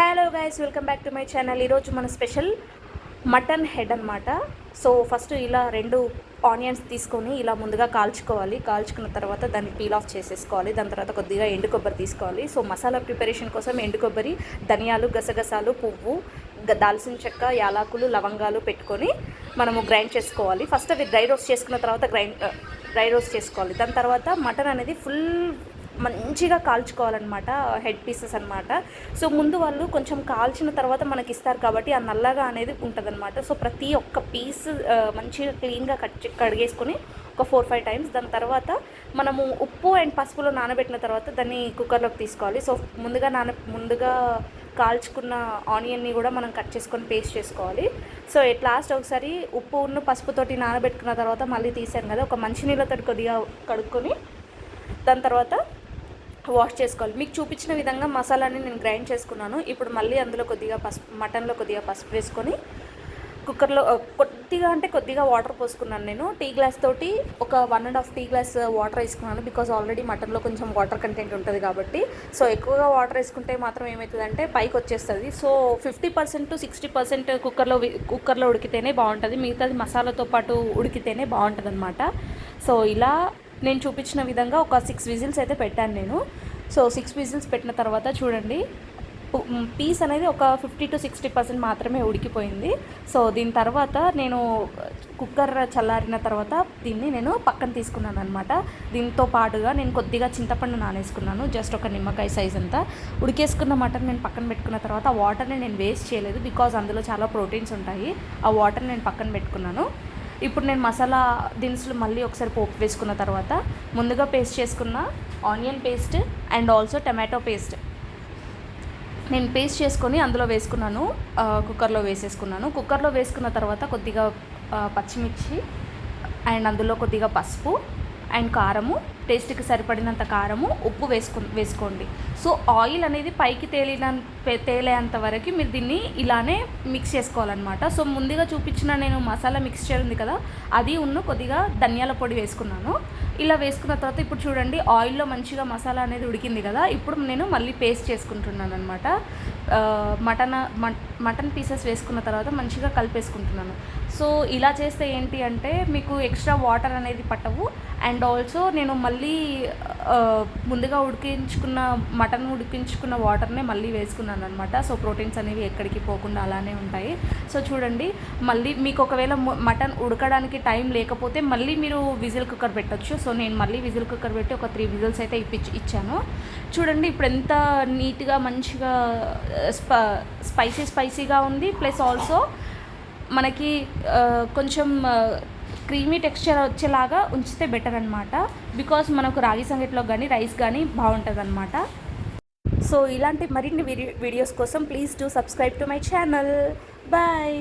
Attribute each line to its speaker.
Speaker 1: Hello guys welcome back to my channel ఈరోజు మన special mutton head అనమాట so first ఇలా రెండు ఆనియన్స్ తీసుకొని ఇలా ముందుగా కాల్చుకోవాలి. కాల్చుకున్న తర్వాత దాన్ని పీల్ ఆఫ్ చేసేసుకోవాలి. దాని తర్వాత కొద్దిగా ఎండు కొబ్బరి తీసుకోవాలి. సో మసాలా ప్రిపరేషన్ కోసం ఎండు కొబ్బరి ధనియాలు గసగసాలు పువ్వు దాల్చిన చెక్క యాలాకులు లవంగాలు పెట్టుకొని మనము గ్రైండ్ చేసుకోవాలి. ఫస్ట్ అవి డ్రై రోస్ట్ చేసుకున్న తర్వాత గ్రైండ్ డ్రై రోస్ట్ చేసుకోవాలి. దాని తర్వాత మటన్ అనేది ఫుల్ మంచిగా కాల్చుకోవాలన్నమాట హెడ్ పీసెస్ అన్నమాట. సో ముందు వాళ్ళు కొంచెం కాల్చిన తర్వాత మనకి ఇస్తారు కాబట్టి ఆ నల్లగా అనేది ఉంటుందన్నమాట. సో ప్రతి ఒక్క పీస్ మంచిగా క్లీన్గా కట్ కడిగేసుకొని ఒక ఫోర్ ఫైవ్ టైమ్స్ దాని తర్వాత మనము ఉప్పు అండ్ పసుపులో నానబెట్టిన తర్వాత దాన్ని కుక్కర్లోకి తీసుకోవాలి. సో ముందుగా నాన ముందుగా కాల్చుకున్న ఆనియన్ని కూడా మనం కట్ చేసుకొని పేస్ట్ చేసుకోవాలి. సో ఎట్ లాస్ట్ ఒకసారి ఉప్పు ఉన్న పసుపుతోటి నానబెట్టుకున్న తర్వాత మళ్ళీ తీసాను కదా ఒక మంచినీళ్ళతో కొద్దిగా కడుక్కొని దాని తర్వాత వాష్ చేసుకోవాలి. మీకు చూపించిన విధంగా మసాలాని నేను గ్రైండ్ చేసుకున్నాను. ఇప్పుడు మళ్ళీ అందులో కొద్దిగా పసుపు మటన్లో కొద్దిగా పసుపు వేసుకొని కుక్కర్లో కొద్దిగా అంటే కొద్దిగా వాటర్ పోసుకున్నాను నేను. టీ గ్లాస్ తోటి ఒక one and half tea glass water వేసుకున్నాను. బికాజ్ ఆల్రెడీ మటన్లో కొంచెం వాటర్ కంటెంట్ ఉంటుంది కాబట్టి. సో ఎక్కువగా వాటర్ వేసుకుంటే మాత్రం ఏమవుతుందంటే పైకి వచ్చేస్తుంది. So fifty percent to sixty percent కుక్కర్లో కుక్కర్లో ఉడికితేనే బాగుంటుంది. మిగతాది మసాలాతో పాటు ఉడికితేనే బాగుంటుంది అనమాట సో ఇలా నేను చూపించిన విధంగా ఒక సిక్స్ విజిల్స్ అయితే పెట్టాను నేను. సో సిక్స్ విజిల్స్ పెట్టిన తర్వాత చూడండి పీస్ అనేది ఒక ఫిఫ్టీ టు సిక్స్టీ పర్సెంట్ మాత్రమే ఉడికిపోయింది. సో దీని తర్వాత నేను కుక్కర్ చల్లారిన తర్వాత దీన్ని నేను పక్కన తీసుకున్నాను అనమాట దీంతో పాటుగా నేను కొద్దిగా చింతపండు నానేసుకున్నాను జస్ట్ ఒక నిమ్మకాయ సైజ్ అంతా. ఉడికేసుకున్న మటన్ నేను పక్కన పెట్టుకున్న తర్వాత ఆ వాటర్ని నేను వేస్ట్ చేయలేదు బికాజ్ అందులో చాలా ప్రోటీన్స్ ఉంటాయి. ఆ వాటర్ని నేను పక్కన పెట్టుకున్నాను. ఇప్పుడు నేను మసాలా దినుసులు మళ్ళీ ఒకసారి పోపు వేసుకున్న తర్వాత ముందుగా పేస్ట్ చేసుకున్న onion paste and also tomato paste. నేను పేస్ట్ చేసుకొని అందులో వేసుకున్నాను కుక్కర్లో వేసేసుకున్నాను. కుక్కర్లో వేసుకున్న తర్వాత కొద్దిగా పచ్చిమిర్చి అండ్ అందులో కొద్దిగా పసుపు. అండ్ కారము టేస్ట్కి సరిపడినంత కారము ఉప్పు వేసుకు వేసుకోండి. సో ఆయిల్ అనేది పైకి తేలిన తేలేంత వరకు మీరు దీన్ని ఇలానే మిక్స్ చేసుకోవాలన్నమాట. సో ముందుగా చూపించిన నేను మసాలా మిక్స్చర్ ఉంది కదా అది ఉన్న కొద్దిగా ధనియాల పొడి వేసుకున్నాను. ఇలా వేసుకున్న తర్వాత ఇప్పుడు చూడండి ఆయిల్లో మంచిగా మసాలా అనేది ఉడికింది కదా ఇప్పుడు నేను మళ్ళీ పేస్ట్ చేసుకుంటున్నాను అనమాట మటన్ మటన్ పీసెస్ వేసుకున్న తర్వాత మంచిగా కలిపేసుకుంటున్నాను. సో ఇలా చేస్తే ఏంటి అంటే మీకు ఎక్స్ట్రా వాటర్ అనేది పట్టవు. అండ్ ఆల్సో నేను మళ్ళీ ముందుగా ఉడికించుకున్న మటన్ ఉడికించుకున్న వాటర్నే మళ్ళీ వేసుకున్నాను అనమాట సో ప్రోటీన్స్ అనేవి ఎక్కడికి పోకుండా అలానే ఉంటాయి. సో చూడండి మళ్ళీ మీకు ఒకవేళ మటన్ ఉడకడానికి టైం లేకపోతే మళ్ళీ మీరు విజిల్ కుక్కర్ పెట్టచ్చు. సో నేను మళ్ళీ విజిల్ కుక్కర్ పెట్టి ఒక త్రీ విజిల్స్ అయితే ఇప్పించి ఇచ్చాను. చూడండి ఇప్పుడు ఎంత నీట్గా మంచిగా స్ప స్పైసీ స్పైసీగా ఉంది. ప్లస్ ఆల్సో మనకి కొంచెం క్రీమీ టెక్స్చర్ వచ్చేలాగా ఉంచితే బెటర్ అనమాట బికాస్ మనకు రాగి సంగట్లో కానీ రైస్ కానీ బాగుంటుంది అనమాట సో ఇలాంటి మరిన్ని వీడియోస్ కోసం please do subscribe to my channel bye